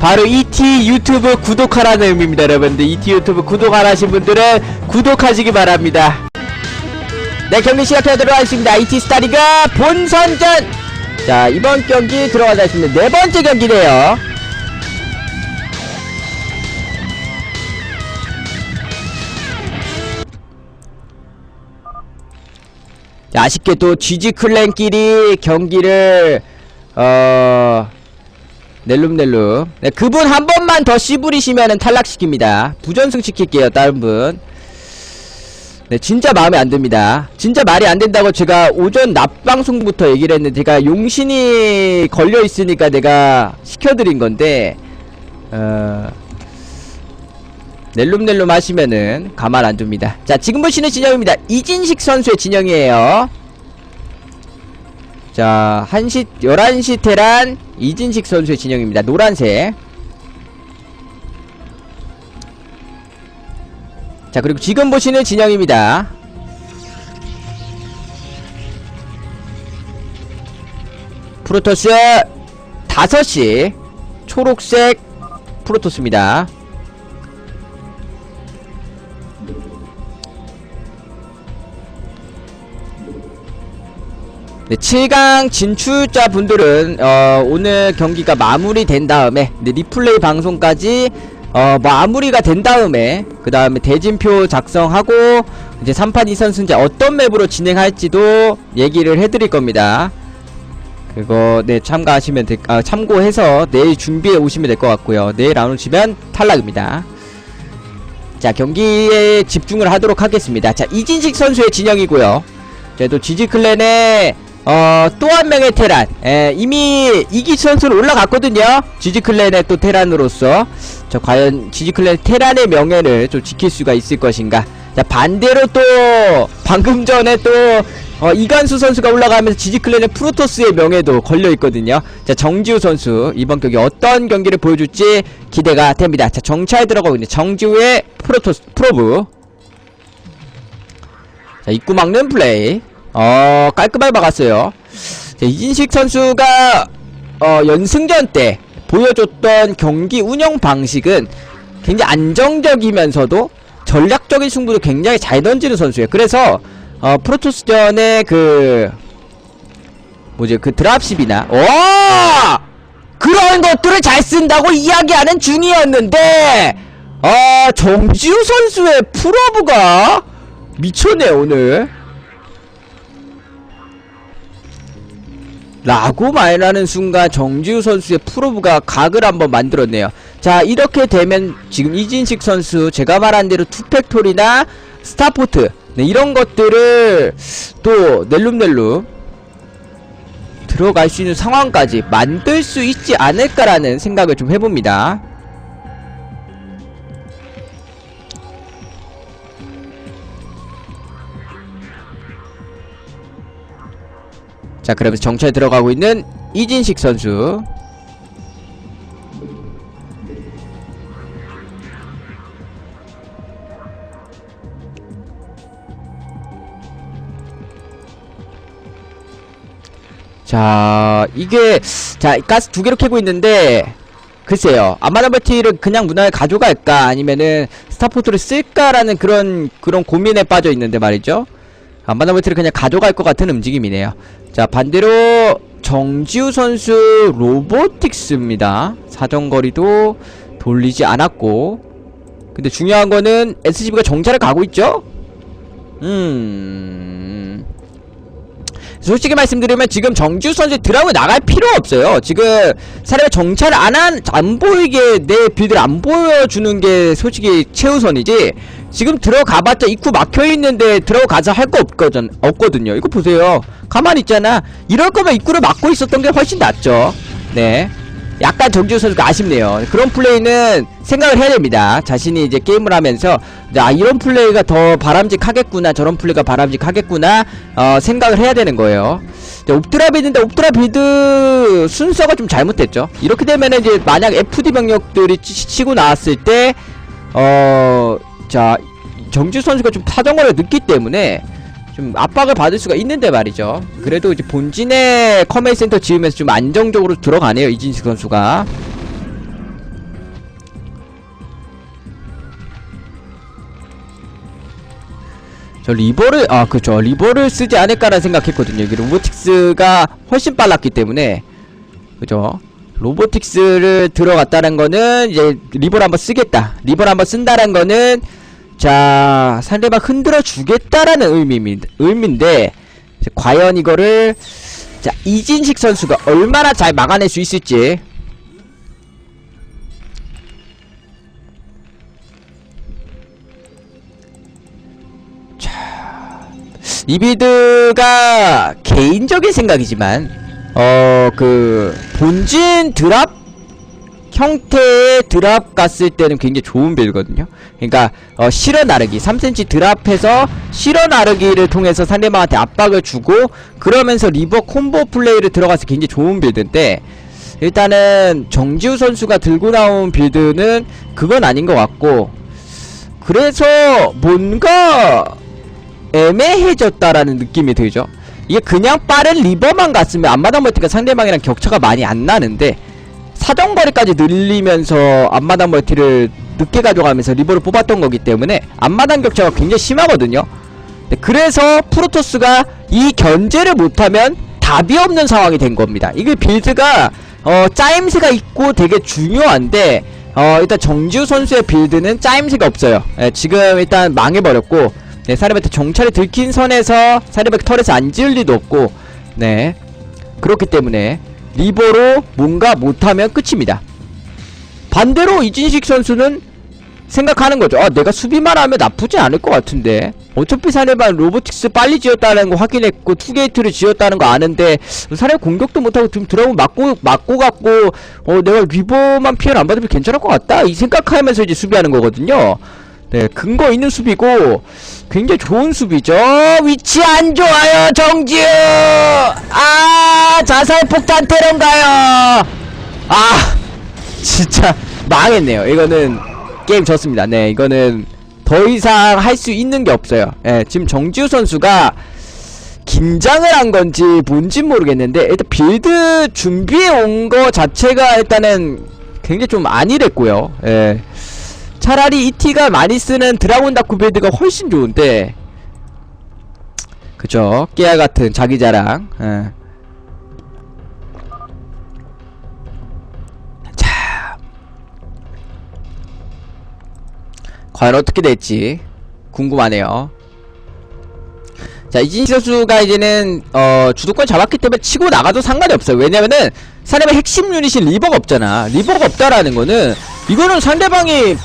바로 ET 유튜브 구독하라는 의미입니다 여러분들. ET 유튜브 구독 안 하신 분들은 구독하시기 바랍니다. 네 경기 시작하도록 하겠습니다. ET 스타리가 본선전! 자 이번 경기 들어가자 했습니다. 네 번째 경기네요. 자, 아쉽게 또 GG 클랜끼리 경기를 어 넬룸넬룸 네, 그분 한 번만 더 씨부리시면은 탈락시킵니다 부전승 시킬게요 다른 분 네, 진짜 마음에 안 듭니다. 진짜 말이 안 된다고 제가 오전 낮방송부터 얘기를 했는데 제가 용신이 걸려 있으니까 내가 시켜드린 건데, 어, 넬룸넬룸 하시면은 가만 안 둡니다. 자, 지금 보시는 진영입니다. 이진식 선수의 진영이에요. 자, 1시, 11시 테란 이진식 선수의 진영입니다. 노란색. 자 그리고 지금 보시는 진영입니다 프로토스 5시 초록색 프로토스입니다 네, 7강 진출자 분들은 어, 오늘 경기가 마무리된 다음에 네, 리플레이 방송까지 어, 마무리가 된 다음에 그 다음에 대진표 작성하고 이제 3판 2선 승제 어떤 맵으로 진행할지도 얘기를 해드릴 겁니다. 그거 네 참가하시면 될, 아, 참고해서 내일 준비해 오시면 될 것 같고요. 내일 안 오시면 탈락입니다. 자 경기에 집중을 하도록 하겠습니다. 자 이진식 선수의 진영이고요. 자, 또 지지클랜의 어, 또 한 명의 테란. 에, 이미 이기 선수는 올라갔거든요. 지지클랜의 또 테란으로서. 저 과연 지지클랜 테란의 명예를 좀 지킬 수가 있을 것인가. 자, 반대로 또 방금 전에 또 어, 이간수 선수가 올라가면서 지지클랜의 프로토스의 명예도 걸려 있거든요. 자, 정지우 선수 이번 경기 어떤 경기를 보여줄지 기대가 됩니다. 자, 정찰 들어가고 있는 정지우의 프로토스 프로브. 자, 입구 막는 플레이. 어, 깔끔하게 막았어요. 자, 이진식 선수가, 어, 연승전 때 보여줬던 경기 운영 방식은 굉장히 안정적이면서도 전략적인 승부도 굉장히 잘 던지는 선수예요. 그래서, 어, 프로토스전의 그, 뭐지, 그 드랍십이나, 오! 그런 것들을 잘 쓴다고 이야기하는 중이었는데, 아, 정지우 선수의 프로브가 미쳤네, 오늘. 라고 말하는 순간 정지우 선수의 프로브가 각을 한번 만들었네요. 자 이렇게 되면 지금 이진식 선수 제가 말한 대로 투팩토리나 스타포트 네, 이런 것들을 또 넬룸넬룸 들어갈 수 있는 상황까지 만들 수 있지 않을까라는 생각을 좀 해봅니다. 자 그러면서 정찰 들어가고 있는 이진식 선수. 자 이게 자 가스 두 개로 캐고 있는데 글쎄요. 아마다버티를 그냥 문화에 가져갈까? 아니면은 스타포트를 쓸까라는 그런 그런 고민에 빠져 있는데 말이죠 아마다버티를 그냥 가져갈 것 같은 움직임이네요. 자 반대로 정지우 선수 로보틱스입니다. 사정거리도 돌리지 않았고. 근데 중요한 거는 SCB가 정찰을 가고 있죠? 음. 솔직히 말씀드리면 지금 정지우 선수 드라마 나갈 필요 없어요. 지금 사람이 정찰을 안 한, 안 보이게 내 빌드를 안 보여주는 게 솔직히 최우선이지. 지금 들어가봤자 입구 막혀있는데 들어가서 할거 없거든, 없거든요. 이거 보세요. 가만히 있잖아. 이럴 거면 입구를 막고 있었던 게 훨씬 낫죠. 네. 약간 정지우 선수가 아쉽네요. 그런 플레이는 생각을 해야 됩니다. 자신이 이제 게임을 하면서 아 이런 플레이가 더 바람직하겠구나 저런 플레이가 바람직하겠구나 어, 생각을 해야 되는 거예요. 자, 옵드라 빌드인데 옵드라 빌드 순서가 좀 잘못됐죠. 이렇게 되면 이제 만약 FD 병력들이 치, 치고 나왔을 때 어, 자 정지우 선수가 좀 사정거리가 늦기 때문에 좀 압박을 받을 수가 있는데 말이죠. 그래도 이제 본진의 커맨 센터 지으면서 좀 안정적으로 들어가네요. 이진식 선수가. 저 리버를 아 그죠 리버를 쓰지 않을까라는 생각했거든요. 이게 로보틱스가 훨씬 빨랐기 때문에 그죠. 로보틱스를 들어갔다는 거는 이제 리버를 한번 쓰겠다. 리버를 한번 쓴다는 거는 자 상대방 흔들어 주겠다라는 의미입니다. 의미인데 과연 이거를 자 이진식 선수가 얼마나 잘 막아낼 수 있을지 이 빌드가 개인적인 생각이지만 어 그 본진 드랍 형태의 드랍 갔을 때는 굉장히 좋은 빌거든요. 그러니까 어 실어 나르기 3cm 드랍해서 실어 나르기를 통해서 상대방한테 압박을 주고 그러면서 리버 콤보 플레이를 들어가서 굉장히 좋은 빌드인데 일단은 정지우 선수가 들고 나온 빌드는 그건 아닌 것 같고 그래서 뭔가 애매해졌다라는 느낌이 들죠. 이게 그냥 빠른 리버만 갔으면 앞마당 멀티가 상대방이랑 격차가 많이 안 나는데 사정거리까지 늘리면서 앞마당 멀티를 늦게 가져가면서 리버를 뽑았던 거기 때문에 앞마당 격차가 굉장히 심하거든요. 네, 그래서 프로토스가 이 견제를 못하면 답이 없는 상황이 된 겁니다. 이게 빌드가 어, 짜임새가 있고 되게 중요한데 어, 일단 정지우 선수의 빌드는 짜임새가 없어요. 예, 지금 일단 망해버렸고 네, 사르베트 정찰이 들킨 선에서 사르베트 털에서 안 지을 리도 없고 네. 그렇기 때문에 리버로 뭔가 못하면 끝입니다. 반대로 이진식 선수는 생각하는 거죠. 아 내가 수비만 하면 나쁘지 않을 것 같은데. 어차피 사르반 로보틱스 빨리 지었다는 거 확인했고 투게이트를 지었다는 거 아는데 사르 공격도 못하고 좀 드라곤 맞고 맞고 갔고 어 내가 리버만 피해를 안 받으면 괜찮을 것 같다. 이 생각하면서 이제 수비하는 거거든요 네 근거 있는 수비고 굉장히 좋은 수비죠. 위치 안 좋아요, 정지우. 아, 자살 폭탄 테러인가요? 아, 진짜 망했네요. 이거는 게임 졌습니다. 네, 이거는 더 이상 할 수 있는 게 없어요. 예, 지금 정지우 선수가 긴장을 한 건지 뭔진 모르겠는데 일단 빌드 준비해 온 거 자체가 일단은 굉장히 좀 안일했고요. 예. 차라리 ET가 많이 쓰는 드라곤 다쿠 빌드가 훨씬 좋은데. 그죠? 깨알 같은 자기 자랑. 예. 자. 과연 어떻게 될지 궁금하네요. 자 이진희 선수가 이제는 어 주도권 잡았기 때문에 치고 나가도 상관이 없어요. 왜냐면은 상대방 핵심 유닛이 리버가 없잖아. 리버가 없다라는 거는 이거는 상대방이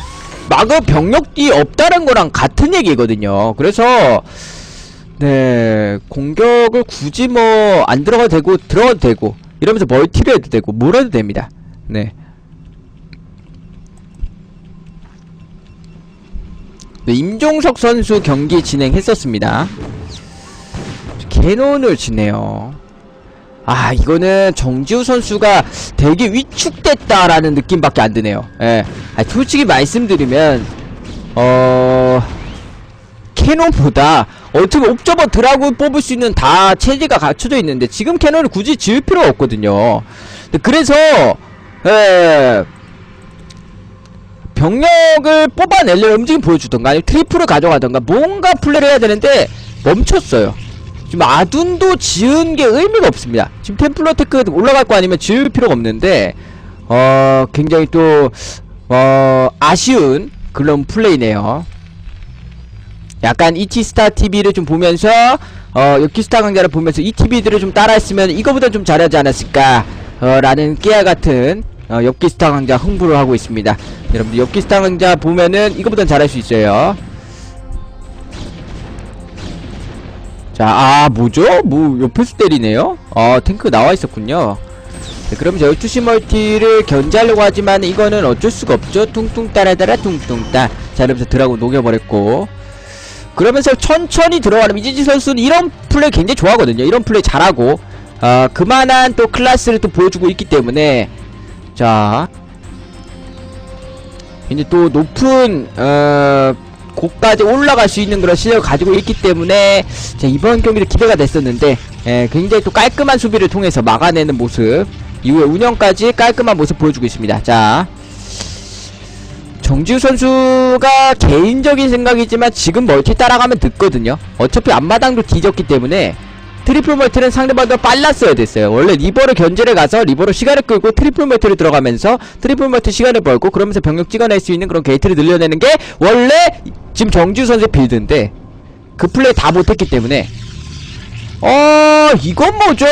마그 병력이 없다는 거랑 같은 얘기거든요. 그래서 네 공격을 굳이 뭐 안 들어가도 되고 들어가도 되고 이러면서 멀티를 해도 되고 뭘 해도 됩니다. 네. 네, 임종석 선수 경기 진행했었습니다. 캐논을 치네요. 아 이거는 정지우 선수가 되게 위축됐다라는 느낌밖에 안 드네요. 예. 아, 솔직히 말씀드리면 어... 캐논보다 어떻게 옵저버 드라군 뽑을 수 있는 다 체제가 갖춰져 있는데 지금 캐논을 굳이 지을 필요가 없거든요. 그래서 예... 병력을 뽑아내려 움직임 보여주던가 아니면 트리플을 가져가던가 뭔가 플레이를 해야 되는데 멈췄어요 지금 아둔도 지은 게 의미가 없습니다. 지금 템플러 테크 올라갈 거 아니면 지을 필요가 없는데 어 굉장히 또 어 아쉬운 그런 플레이네요. 약간 이티스타 TV를 좀 보면서 어 여키스타 강좌를 보면서 이 TV들을 좀 따라했으면 이거보다 좀 잘하지 않았을까 어 라는 깨알 같은 어 엽기스타 강좌 홍보를 하고 있습니다. 여러분들 엽기스타 강좌 보면은 이거보단 잘할 수 있어요. 자, 아, 뭐죠? 뭐, 옆에서 때리네요? 아, 탱크 나와 있었군요. 네, 그럼 저 12시 멀티를 견제하려고 하지만 이거는 어쩔 수가 없죠. 퉁퉁 따라따라 퉁퉁 따. 자, 이러면서 드라곤 녹여버렸고. 그러면서 천천히 들어가는 이진지 선수는 이런 플레이 굉장히 좋아하거든요. 이런 플레이 잘하고. 어, 그만한 또 클래스를 또 보여주고 있기 때문에. 자. 이제 또 높은, 어, 곳까지 올라갈 수 있는 그런 실력을 가지고 있기 때문에 자, 이번 경기도 기대가 됐었는데 예, 굉장히 또 깔끔한 수비를 통해서 막아내는 모습 이후에 운영까지 깔끔한 모습 보여주고 있습니다. 자 정지우 선수가 개인적인 생각이지만 지금 멀티 따라가면 늦거든요. 어차피 앞마당도 뒤졌기 때문에 트리플 멀티는 상대방보다 빨랐어야 됐어요. 원래 리버를 견제를 가서 리버로 시간을 끌고 트리플 멀티를 들어가면서 트리플 멀티 시간을 벌고 그러면서 병력 찍어낼 수 있는 그런 게이트를 늘려내는 게 원래 지금 정지우 선수의 빌드인데 그 플레이 다 못했기 때문에 어 이건 뭐죠?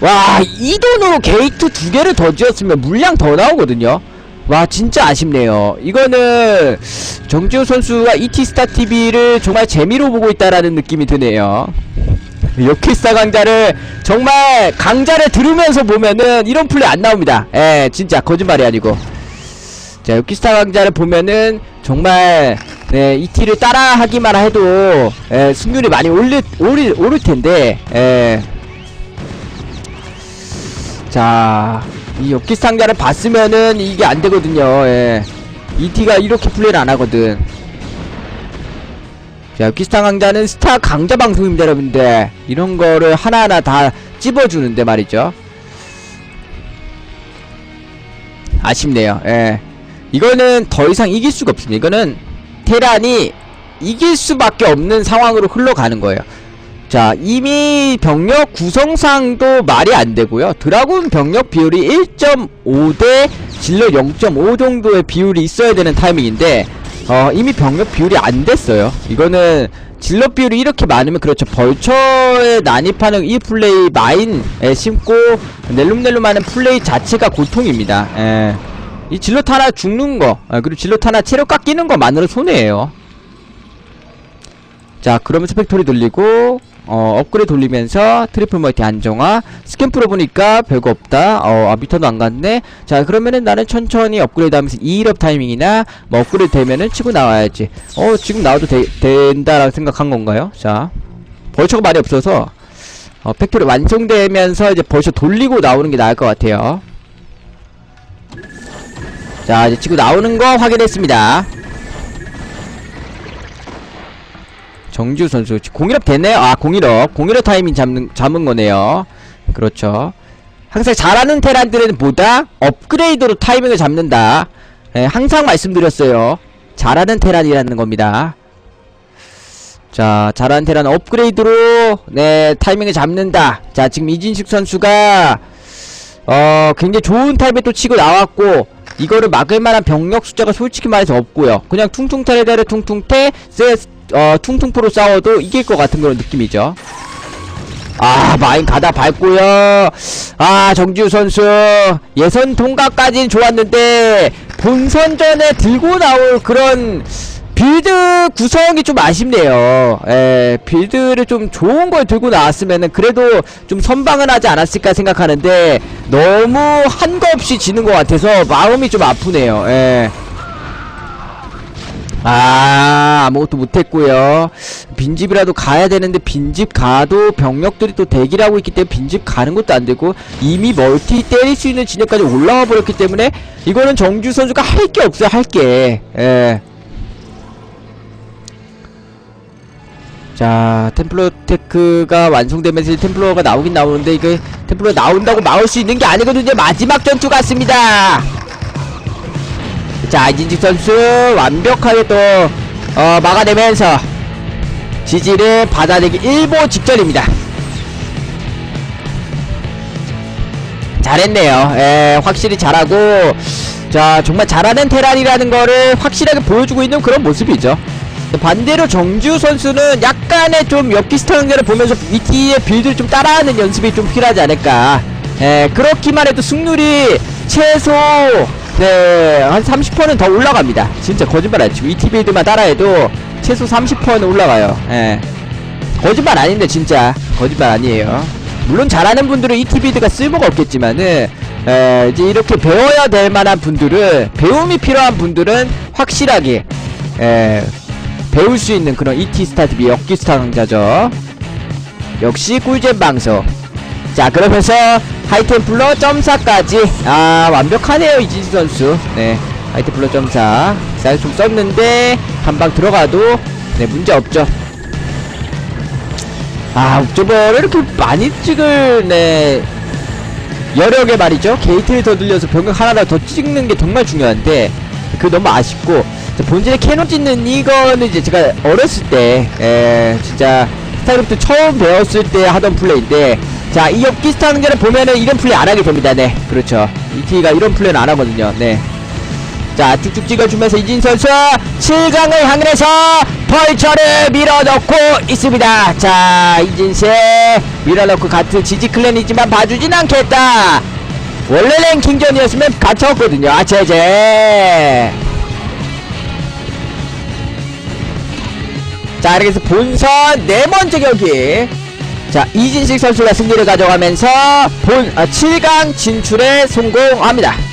와, 이 돈으로 게이트 두 개를 더 지었으면 물량 더 나오거든요. 와, 진짜 아쉽네요. 이거는 정지호 선수가 이티스타 TV를 정말 재미로 보고 있다라는 느낌이 드네요. 요키스타 강자를 정말 강자를 들으면서 보면은 이런 플레이 안 나옵니다. 예, 진짜 거짓말이 아니고. 자, 요키스타 강자를 보면은 정말 네, 이티를 따라하기만 해도 예, 승률이 많이 올릴 오를 오를 텐데. 예. 자, 이 엽기 상자를 봤으면은 이게 안 되거든요. 예. 이티가 이렇게 플레이를 안 하거든. 자, 엽기 스타 강자는 스타 강자 방송입니다, 여러분들. 이런 거를 하나하나 다 찝어주는데 말이죠. 아쉽네요. 예. 이거는 더 이상 이길 수가 없습니다. 이거는 테란이 이길 수밖에 없는 상황으로 흘러가는 거예요. 자 이미 병력 구성상도 말이 안 되고요. 드라군 병력 비율이 1.5대 질러 0.5 정도의 비율이 있어야 되는 타이밍인데 어 이미 병력 비율이 안 됐어요. 이거는 질러 비율이 이렇게 많으면 그렇죠. 벌처에 난입하는 이 플레이 마인에 심고 낼름낼름하는 플레이 자체가 고통입니다. 예. 이 질럿 하나 죽는 거 아, 그리고 하나 체력 깎이는 것만으로 손해예요. 자 그러면 스펙토리 돌리고 어 업그레이드 돌리면서 트리플 멀티 안정화. 스캔 풀어보니까 별거 없다. 어 아, 미터도 안 갔네. 자 그러면은 나는 천천히 업그레이드 하면서 2일업 타이밍이나 뭐 업그레이드 되면은 치고 나와야지. 어 지금 나와도 되, 된다라고 생각한 건가요? 자 벌처가 많이 없어서. 어 팩토리 완성되면서 이제 벌써 돌리고 나오는 게 나을 것 같아요. 자 이제 치고 나오는 거 확인했습니다 정주 선수 공일업 됐네요. 아 공일업 공일업 타이밍 잡는 잡은 거네요. 그렇죠. 항상 잘하는 테란들은 보다 업그레이드로 타이밍을 잡는다. 예, 항상 말씀드렸어요. 잘하는 테란이라는 겁니다. 자, 잘하는 테란 업그레이드로 네 타이밍을 잡는다. 자, 지금 이진식 선수가 어 굉장히 좋은 타임에 또 치고 나왔고 이거를 막을 만한 병력 숫자가 솔직히 말해서 없고요. 그냥 퉁퉁테레데르 퉁퉁테 세 어, 퉁퉁프로 싸워도 이길 것 같은 그런 느낌이죠. 아, 마인 가다 밟고요. 아, 정지우 선수. 예선 통과까지는 좋았는데, 본선전에 들고 나올 그런 빌드 구성이 좀 아쉽네요. 예, 빌드를 좀 좋은 걸 들고 나왔으면은 그래도 좀 선방을 하지 않았을까 생각하는데, 너무 한 거 없이 지는 것 같아서 마음이 좀 아프네요. 예. 아 아무것도 못했고요. 빈집이라도 가야 되는데 빈집 가도 병력들이 또 대기를 하고 있기 때문에 빈집 가는 것도 안되고 이미 멀티 때릴 수 있는 진영까지 올라와 버렸기 때문에 이거는 정주 선수가 할 게 없어요 할게. 예. 자 템플러 테크가 완성되면서 템플러가 나오긴 나오는데 이게 템플러 나온다고 막을 수 있는 게 아니거든요. 마지막 전투 같습니다 자 이진직 선수 완벽하게 또 어, 막아내면서 지지를 받아내기 일보 직전입니다. 잘했네요. 예, 확실히 잘하고 자 정말 잘하는 테란이라는 거를 확실하게 보여주고 있는 그런 모습이죠. 반대로 정주 선수는 약간의 좀 엽기스타 경기를 보면서 위티의 빌드를 좀 따라하는 연습이 좀 필요하지 않을까. 예, 그렇기만 해도 승률이 최소 네, 한 30%는 더 올라갑니다. 진짜 거짓말 아니지. 위티 빌드만 따라해도 최소 30%는 올라가요. 예. 거짓말 아닌데, 진짜. 거짓말 아니에요. 물론 잘하는 분들은 이티 빌드가 쓸모가 없겠지만은, 에, 이제 이렇게 배워야 될 만한 분들은, 배움이 필요한 분들은 확실하게, 에, 배울 수 있는 그런 ET 스타트비 역기 스타 강자죠. 역시 꿀잼 방송. 자 그러면서 하이템플러 점사까지. 아 완벽하네요 이진수 선수. 네 블러 점사. 쌀좀 썼는데 한 방 들어가도 네 문제 없죠. 아 옵저버를 이렇게 많이 찍을 네 여력에 말이죠. 게이트를 더 늘려서 병력 하나라도 더 찍는 게 정말 중요한데 그 너무 아쉽고 자, 본진에 캐논 찍는 이거는 이제 제가 어렸을 때 에, 진짜 스타크래프트 처음 배웠을 때 하던 플레이인데 자 이 엽기 스타는게를 보면은 이런 플레이 안 하게 됩니다. 네 그렇죠. 이티가 이런 플레이는 안 하거든요. 네. 자 쭉쭉 찍어주면서 이진 선수 7강을 향해서 벌처를 밀어넣고 있습니다. 자 이진씨 밀어넣고 같은 지지 클랜이지만 봐주진 않겠다. 원래 랭킹전이었으면 갇혔거든요. 아체제. 자 이렇게 해서 본선 네 번째 경기 자 이진식 선수가 승리를 가져가면서 본 아, 7강 진출에 성공합니다